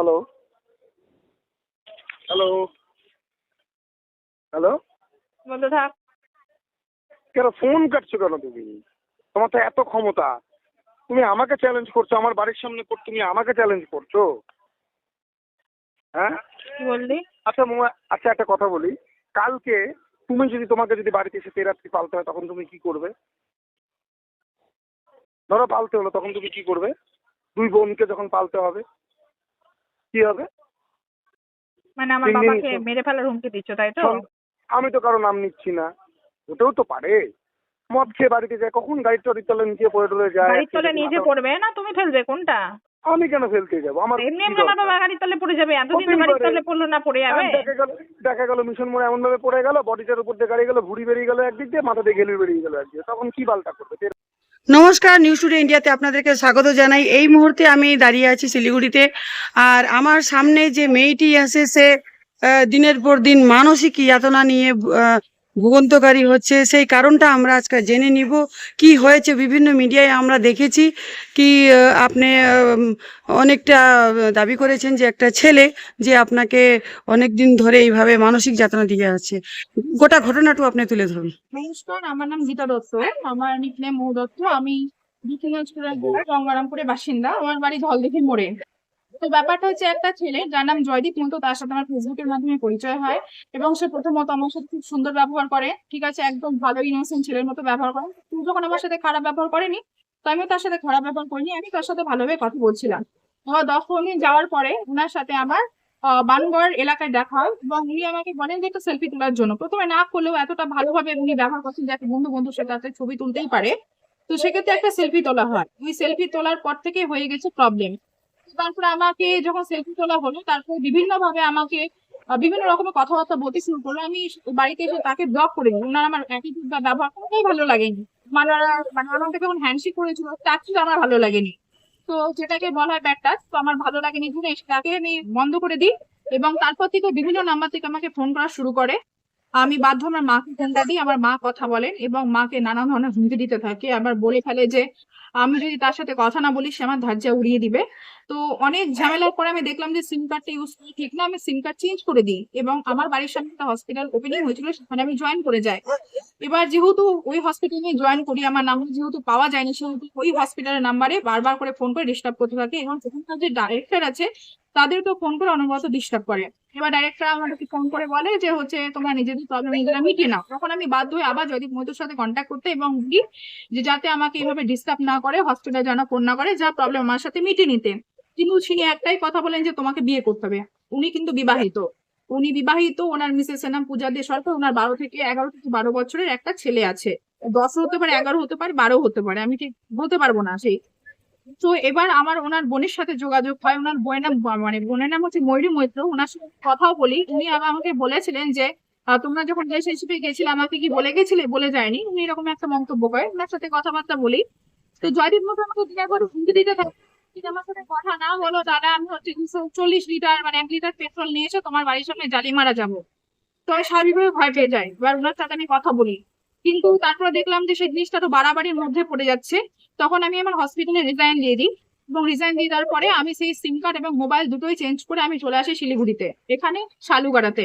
Hello hello hello বলতে থাক। কেন ফোন কাটছো কেন তুমি? তোমার তো এত ক্ষমতা। তুমি আমাকে চ্যালেঞ্জ করছ আমার বাড়ির সামনে তুমি আমাকে চ্যালেঞ্জ করছ। হ্যাঁ? কি বললি? আচ্ছা আচ্ছা একটা কথা বলি। কালকে তুমি যদি তোমাকে যদি বাড়িতে এসে তেরাত্রি পালতে হয় তখন তুমি কি করবে? ধরো পালতে হলো তখন তুমি কি করবে? দুই বোনকে যখন পালতে হবে কি হবে? মানে আমার বাবাকে মেরে ফেলার হুমকি দিচ্ছ তাই তো? আমি তো কারও নাম নিচ্ছি না। ওটাও তো পারে। মদ খেয়ে বাড়িতে যায় কখন গাড়ির চড়ির তলে নিচে পড়ে টলে যায়? গাড়ির তলে নিজে পড়বে না তুমি ফেলবে কোনটা? আমি কেন ফেলতে যাব? আমার এমনি এমনি আমার বাবা গাড়ির তলে পড়ে যাবে এতদিন তো গাড়ির তলে পড়ল না পড়ে যাবে? দেখা গেল দেখা গেল মিশন মোড়ে এমন ভাবে পড়ে গেল বডিটার উপর দিয়ে গাড়ি গেল ভুড়ি বেরিয়ে গেল একদিক দিয়ে মাথা দিয়ে গেলু বেরিয়ে গেল একদিকে। তখন কি বালটা করবে? নমস্কার নিউজ টুডে ইন্ডিয়াতে আপনাদেরকে স্বাগত জানাই। এই মুহূর্তে আমি দাঁড়িয়ে আছি শিলিগুড়িতে। আর আমার সামনে যে মেয়েটি আছে সে দিনের পর দিন মানসিক যাতনা নিয়ে ভুগন্তকারী হচ্ছে, সেই কারণটা আমরা আজকে জেনে নিব। কি হয়েছে বিভিন্ন মিডিয়ায় আমরা দেখেছি কি আপনি অনেকটা দাবি করেছেন যে একটা ছেলে যে আপনাকে অনেক দিন ধরে এইভাবে মানসিক যাতনা দিয়ে আছে। গোটা ঘটনাটু আপনি তুলে ধরুন। নমস্কার, আমার নাম গীতা দত্ত। আমার নিকনেম মৌ দত্ত। আমি দক্ষিণাজপুরের গঙ্গারামপুরের বাসিন্দা। আমার বাড়ি ধলদেখি মোড়ে। তো ব্যাপারটা হচ্ছে একটা ছেলে, যার নাম জয়দীপ মন্ত তার সাথে আমার ফেসবুকের মাধ্যমে পরিচয় হয় এবং সে প্রথমত আমার সাথে খুব সুন্দর ব্যবহার করে। ঠিক আছে, একদম ভালো ইনোসেন্ট ছেলের মতো ব্যবহার করে। তুই যখন আমার সাথে খারাপ ব্যবহার করেনি, তো আমিও তার সাথে খারাপ ব্যবহার করিনি, আমি তার সাথে ভালোভাবে কথা বলছিলাম। দশ পনেরো দিন যাওয়ার পরে ওনার সাথে আমার বানগড় এলাকায় দেখা হয় এবং উনি আমাকে বলেন যে একটা সেলফি তোলার জন্য। প্রথমে না করলেও এতটা ভালোভাবে উনি ব্যবহার করছেন যে একটা বন্ধু বন্ধুর সাথে ছবি তুলতেই পারে। তো সেক্ষেত্রে একটা সেলফি তোলা হয়। ওই সেলফি তোলার পর থেকে হয়ে গেছে প্রবলেম তারপরে আমাকে যখন সেলফি তোলা হলো, তারপরে বিভিন্ন ভাবে আমাকে বিভিন্ন রকমের কথাবার্তা বলতে শুরু করল। আমি বাড়িতে এসে তাকে ব্লক করে দিই ওনার আমার অ্যাটিটিউড বা ব্যবহার কোনোটাই ভালো লাগেনি। মানে মানে আমাকে যখন হ্যান্ডশেক করেছিল আমার ভালো লাগেনি। তো যেটাকে বলা হয় ব্যাড টাচ তো আমার ভালো লাগেনি তাকে আমি বন্ধ করে দিই এবং তারপর থেকে বিভিন্ন নাম্বার থেকে আমাকে ফোন করা শুরু করে। আমি বাধ্য আমার মাকে ফোনটা দিই, আমার মা কথা বলেন এবং মাকে নানা ধরনের হুমকি দিতে থাকে। আবার বলে ফেলে যে আমি যদি তার সাথে কথা না বলি, সে আমার ধার্যা উড়িয়ে দিবে। তো অনেক ঝামেলার পরে আমি দেখলাম যে সিম কার্ডটা ইউজ করি ঠিক না, আমি সিম কার্ড চেঞ্জ করে দিই এবং আমার বাড়ির সামনে একটা হসপিটাল ওপেনিং হয়েছিল, সেখানে আমি জয়েন করে যাই। এবার যেহেতু ওই হসপিটালে জয়েন করি, আমার নাম যেহেতু পাওয়া যায়নি, সেহেতু ওই হসপিটালের নাম্বারে বারবার করে ফোন করে ডিস্টার্ব করতে থাকে এবং সেখানকার যে ডাইরেক্টর আছে তাদেরকেও ফোন করে অনবরত ডিস্টার্ব করে। এবার ডাইরেক্টর আমাদেরকে ফোন করে বলে যে হচ্ছে, তোমরা নিজেদের প্রবলেম নিজেরা মিটিয়ে নাও। তখন আমি বাধ্য হয়ে আবার জয়দীপ মৈত্রের সাথে কন্ট্যাক্ট করতে এবং বলি যে, যাতে আমাকে এইভাবে ডিস্টার্ব না করে হসপিটালে যেন ফোন না করে, যা প্রবলেম আমার সাথে মিটিয়ে নিতে। কিন্তু তিনি একটাই কথা বলেন যে, তোমাকে বিয়ে করতে হবে। উনি কিন্তু বিবাহিত। উনি বিবাহিত, ওনার মিসেস এর নাম পূজা দে সরকার, ওনার বারো থেকে এগারো থেকে বারো বছরের একটা ছেলে আছে। দশ হতে পারে, এগারো হতে পারে, বারো হতে পারে, আমি ঠিক বলতে পারব না সেই তো এবার আমার ওনার বোনের সাথে যোগাযোগ হয়। ওনার বোনের নাম মানে বোনের নাম হচ্ছে ময়ূরী মৈত্র। ওনার সাথে কথাও বলি। উনি আবার আমাকে বলেছিলেন যে তোমরা যখন রিলেশনশিপে গেছিলে, আমাকে কি বলে গেছিলে? বলে যায়নি। উনি এরকম একটা মন্তব্য করে ওনার সাথে কথাবার্তা বলি। তো জয়দীপ মতো আমাকে দিনে একবার হুমকি দিতে থাকে। আমার সাথে কথা না বলো, দাদা, আমি হচ্ছে দুশো চল্লিশ লিটার মানে এক লিটার পেট্রোল নিয়ে এসে তোমার বাড়ির সামনে জালি মারা যাব। তো আমি স্বাভাবিকভাবে ভয় পেয়ে যাই। এবার ওনার সাথে আমি কথা বলি। কিন্তু তারপরে দেখলাম যে সেই জিনিসটা তো বাড়াবাড়ির মধ্যে পড়ে যাচ্ছে। তখন আমি আমার হসপিটালে রিজাইন দিয়ে দিই এবং রিজাইন দিয়ে দেওয়ার পরে আমি সেই সিম কার্ড এবং মোবাইল দুটোই চেঞ্জ করে আমি চলে আসি শিলিগুড়িতে, এখানে শালুগাড়াতে।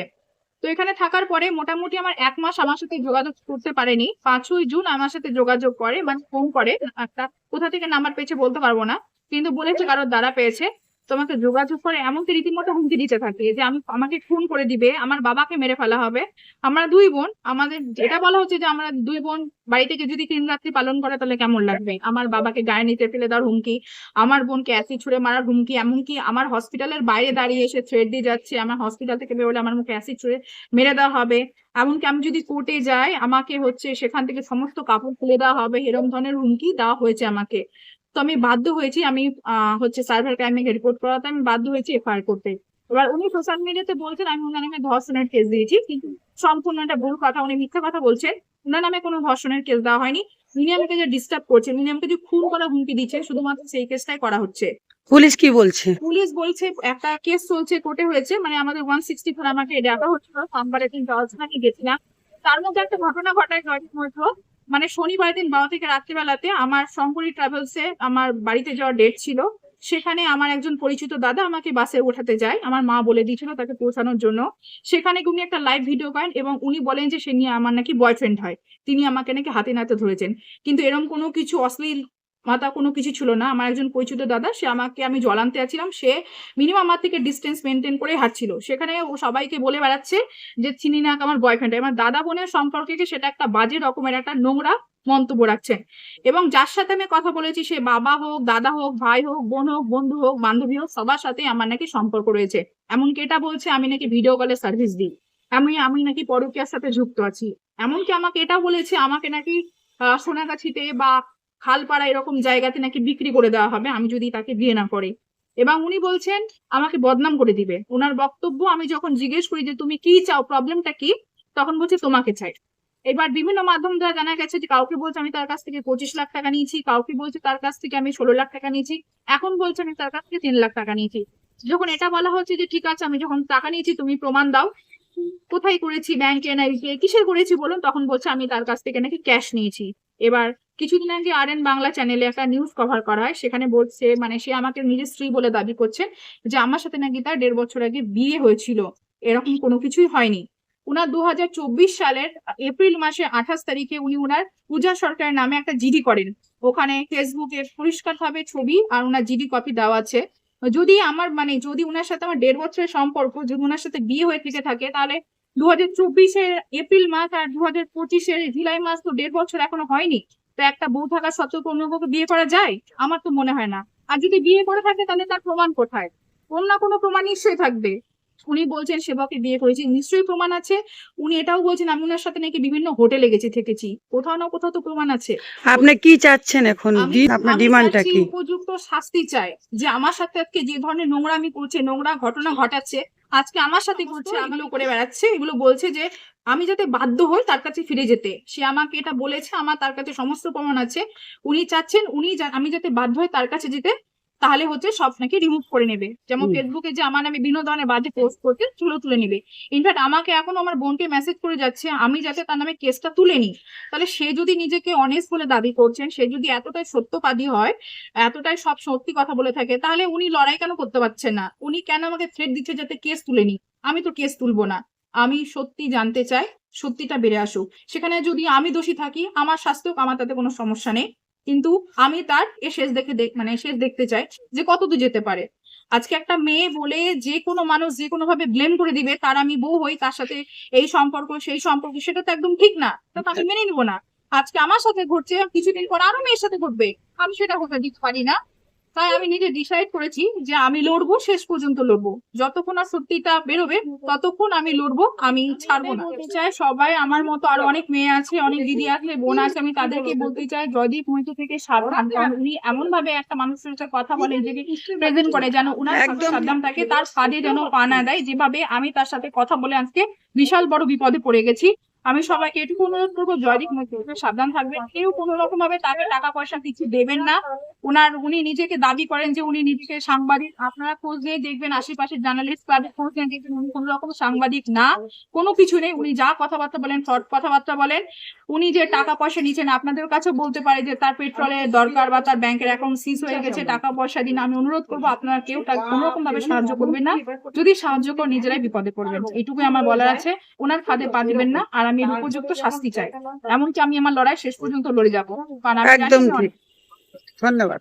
তো এখানে থাকার পরে মোটামুটি আমার এক মাস আমার সাথে যোগাযোগ করতে পারেনি। পাঁচই জুন আমার সাথে যোগাযোগ করে মানে ফোন করে একটা কোথা থেকে নাম্বার পেয়েছে বলতে পারব না। কিন্তু বলেছে কারোর দ্বারা পেয়েছে। তোমাকে যোগাযোগ করে এমনকি রীতিমতো হুমকি দিতে থাকে যে আমি, আমাকে খুন করে দিবে, আমার বাবাকে মেরে ফেলা হবে। আমরা দুই বোন, আমাদের যেটা বলা হচ্ছে যে আমরা দুই বোন বাড়ি থেকে যদি তিন রাত্রি পালন করে তাহলে কেমন লাগবে? আমার বাবাকে গায়ে নিতে ফেলে দেওয়ার হুমকি, আমার বোনকে অ্যাসিড ছুড়ে মারার হুমকি, এমনকি আমার হসপিটালের বাইরে দাঁড়িয়ে এসে থ্রেড দিয়ে যাচ্ছে, আমার হসপিটাল থেকে বেরোলে আমার মুখে অ্যাসিড ছুড়ে মেরে দেওয়া হবে। এমনকি আমি যদি কোর্টে যাই, আমাকে হচ্ছে সেখান থেকে সমস্ত কাপড় খুলে দেওয়া হবে এরকম ধরনের হুমকি দেওয়া হয়েছে আমাকে। তো আমি বাধ্য হয়েছি আমি হচ্ছে সাইবার ক্রাইমে রিপোর্ট করাতে আমি বাধ্য হয়েছি এফআইআর করতে। এবার উনি সোশ্যাল মিডিয়াতে বলছেন আমি ওনার নামে ধর্ষণের কেস দিয়েছি। কিন্তু সম্পূর্ণ একটা ভুল কথা উনি মিথ্যা কথা বলছেন। ওনার নামে কোনো ধর্ষণের কেস দেওয়া হয়নি। উনি আমাকে যে ডিস্টার্ব করছেন উনি আমাকে যে খুন করা হুমকি দিচ্ছেন শুধুমাত্র সেই কেসটাই করা হচ্ছে। পুলিশ কি বলছে? পুলিশ বলছে একটা কেস চলছে কোর্টে হয়েছে মানে আমাদের ওয়ান সিক্সটি ফোর আমাকে ডাকা হচ্ছিল সোমবারের দিন জজখানে গেছিলাম। তার মধ্যে একটা ঘটনা ঘটায় জয়দীপ মৈত্র। মানে শনিবার দিন বারো থেকে রাত্রিবেলাতে আমার শঙ্করী ট্রাভেলসে আমার বাড়িতে যাওয়ার ডেট ছিল। সেখানে আমার একজন পরিচিত দাদা আমাকে বাসে ওঠাতে যায়। আমার মা বলে দিয়েছিল তাকে পৌঁছানোর জন্য। সেখানে উনি একটা লাইভ ভিডিও করেন এবং উনি বলেন যে, সে নিয়ে আমার নাকি বয়ফ্রেন্ড হয়। তিনি আমাকে নাকি হাতে নাতে ধরেছেন। কিন্তু এরকম কোনো কিছু অশ্লীল মাতা কোনো কিছু ছিল না। আমার একজন পরিচিত দাদা, সে আমাকে, আমি জল আনতে যাচ্ছিলাম, সে মিনিমাম আমার থেকে ডিস্টেন্স মেনটেন করে হাঁটছিল। সেখানে ও সবাইকে বলে বেড়াচ্ছে যে, চিনি না, আমার বয়ফ্রেন্ড আমার দাদা বোনের সম্পর্কে সেটা একটা বাজে রকমের একটা নোংরা মন্তব্য রাখছেন। এবং যার সাথে আমি কথা বলেছি, সে বাবা হোক, দাদা হোক, ভাই হোক, বোন হোক, বন্ধু হোক, বান্ধবী হোক, সবার সাথে আমার নাকি সম্পর্ক রয়েছে। এমনকি এটা বলছে, আমি নাকি ভিডিও কলে সার্ভিস দিই। আমি আমি নাকি পরকীয়ার সাথে যুক্ত আছি। এমনকি আমাকে এটা বলেছে, আমাকে নাকি সোনাগাছিতে বা খালপাড়া এরকম জায়গাতে নাকি বিক্রি করে দেওয়া হবে, আমি যদি তাকে বিয়ে না করে। এবং উনি বলছেন, আমাকে বদনাম করে দিবে। ওনার বক্তব্য আমি যখন জিজ্ঞেস করি যে, তুমি কি চাও? প্রবলেমটা কি? তখন বলছে, তোমাকে চাই। এবার বিভিন্ন মাধ্যম দ্বারা জানা গেছে যে, কাউকে বলছে, আমি তার কাছ থেকে পঁচিশ লাখ টাকা নিয়েছি। কাউকে বলছে, তার কাছ থেকে আমি ষোলো লাখ টাকা নিয়েছি। এখন বলছে, আমি তার কাছ থেকে তিন লাখ টাকা নিয়েছি। যখন এটা বলা হচ্ছে যে, ঠিক আছে, আমি যখন টাকা নিয়েছি, তুমি প্রমাণ দাও। কোথায় করেছি? ব্যাংকে না কিসের করেছি বলুন? তখন বলছে, আমি তার কাছ থেকে নাকি ক্যাশ নিয়েছি। এবার কিছুদিন আগে আর এন বাংলা চ্যানেলে একটা নিউজ কভার করা হয়, সেখানে বলছে মানে সে আমাকে নিজের স্ত্রী বলে দাবি করছে যে আমার সাথে নাকি তার দেড় বছর আগে বিয়ে হয়েছিল। এরকম কোনো কিছুই হয়নি। উনার দুহাজার চব্বিশ সালের এপ্রিল মাসে আঠাশ তারিখে উনি উনার পূজা সরকারের নামে একটা জিডি করেন। ওখানে ফেসবুকে পরিষ্কার ভাবে ছবি আর উনার জিডি কপি দেওয়া আছে। যদি আমার মানে যদি উনার সাথে আমার দেড় বছরের সম্পর্ক, যদি উনার সাথে বিয়ে হয়ে থেকে থাকে, তাহলে দু হাজার চব্বিশের এপ্রিল মাস আর দু হাজার পঁচিশের জুলাই মাস তো দেড় বছর এখনও হয়নি। তো একটা বউ থাকা সত্ত্বেও কোনো কাউকে বিয়ে করা যায়? আমার তো মনে হয় না। আর যদি বিয়ে করে থাকে তাহলে তার প্রমাণ কোথায়? কোনো না কোনো প্রমাণ নিশ্চয়ই থাকবে। উনি বলছেন সেবাকে বিয়ে করেছি। নিশ্চয়ই প্রমাণ আছে। উনি এটাও বলছেন আমি ওনার সাথে নাকি বিভিন্ন হোটেলে গেছি থেকেছি। কোথাও না কোথাও তো প্রমাণ আছে। আপনি কি চাচ্ছেন এখন? আপনার ডিমান্ডটা কি? উপযুক্ত শাস্তি চাই যে আমার সাথে আজকে যে ধরনের নোংরামি করছে নোংরা ঘটনা ঘটাচ্ছে আজকে আমার সাথে করছে এগুলো করে বেড়াচ্ছে এগুলো বলছে যে আমি যাতে বাধ্য হই তার কাছে ফিরে যেতে। সে আমাকে এটা বলেছে আমার তার কাছে সমস্ত প্রমাণ আছে। উনি চাচ্ছেন উনি আমি যাতে বাধ্য হই তার কাছে যেতে তাহলে হচ্ছে সব নাকি রিমুভ করে নেবে। যেমন ফেসবুকে যে আমার নামে বিভিন্ন ধরনের বাজে পোস্ট করতে তুলে তুলে নেবে। ইনফ্যাক্ট আমাকে এখন আমার বোনকে মেসেজ করে যাচ্ছে আমি যাতে তার নামে কেসটা তুলে নিই। তাহলে সে যদি নিজেকে অনেস্ট বলে দাবি করছেন সে যদি এতটাই সত্যবাদী হয় এতটাই সব সত্যি কথা বলে থাকে তাহলে উনি লড়াই কেন করতে পারছেন না? উনি কেন আমাকে থ্রেট দিচ্ছে যাতে কেস তুলে নিই? আমি তো কেস তুলবো না। আমি সত্যি জানতে চাই সত্যিটা বেড়ে আসুক। সেখানে যদি আমি দোষী থাকি আমার স্বাস্থ্য আমার তাতে কোনো সমস্যা নেই। কিন্তু আমি তার এ শেষ দেখে দেখ- মানে শেষ দেখতে চাই যে কতদূর যেতে পারে। আজকে একটা মেয়ে বলে যে কোনো মানুষ যে কোনো ভাবে ব্লেম করে দিবে তার আমি বউ হই তার সাথে এই সম্পর্ক সেই সম্পর্ক সেটা তো একদম ঠিক না। তা তো আমি মেনে নিবো না। আজকে আমার সাথে ঘটছে কিছুদিন পর আরও মেয়ের সাথে ঘটবে। আমি সেটা হতে দিতে পারি না। তাই আমি নিজে ডিসাইড করেছি যে আমি লড়বো শেষ পর্যন্ত লড়বো। যতক্ষণ আর সত্যিটা বেরোবে ততক্ষণ আমি লড়বো আমি ছাড়বো না। চাই সবাই আমার মতো আরও অনেক মেয়ে আছে অনেক দিদি আছে বোন আছে আমি তাদেরকে বলতে চাই জয়দীপ মহিত থেকে সাবধান কারণ উনি এমন ভাবে একটা মানুষের সাথে কথা বলে যে প্রেজেন্ট করে যেন উনার সাবধান থাকে তার ফাঁদে যেন পা না দেয়। যেভাবে আমি তার সাথে কথা বলে আজকে বিশাল বড় বিপদে পড়ে গেছি। আমি সবাইকে এটুকু অনুরোধ করব জয়দীপ মহিত সাবধান থাকবেন। কেউ কোনো রকম ভাবে তাকে টাকা পয়সা কিছু দেবেন না। ওনার উনি নিজেকে দাবি করেন যে উনি নিজেকে সাংবাদিক। আপনারা খোঁজ নিয়ে দেখবেন আশেপাশের জার্নালিস্ট ক্লাবে খোঁজ নিয়ে দেখবেন উনি কোনো রকম সাংবাদিক না। কোনো কিছু নেই উনি যা কথাবার্তা বলেন ফট কথাবার্তা বলেন। উনি যে টাকা পয়সা নিচ্ছেন আপনাদের কাছে বলতে পারে যে তার পেট্রোলের দরকার বা তার ব্যাংকের অ্যাকাউন্ট সিজ হয়ে গেছে টাকা পয়সা দিন আমি অনুরোধ করব আপনারা কেউ তাকে কোনো রকম ভাবে সাহায্য করবেন না। যদি সাহায্য করে নিজেরাই বিপদে পড়বেন। এইটুকুই আমার বলার আছে। ওনার ফাঁদে পা দিবেন না আর আমি উপযুক্ত শাস্তি চাই। এমনকি আমি আমার লড়াই শেষ পর্যন্ত লড়ে যাব। কারণ আমি ধন্যবাদ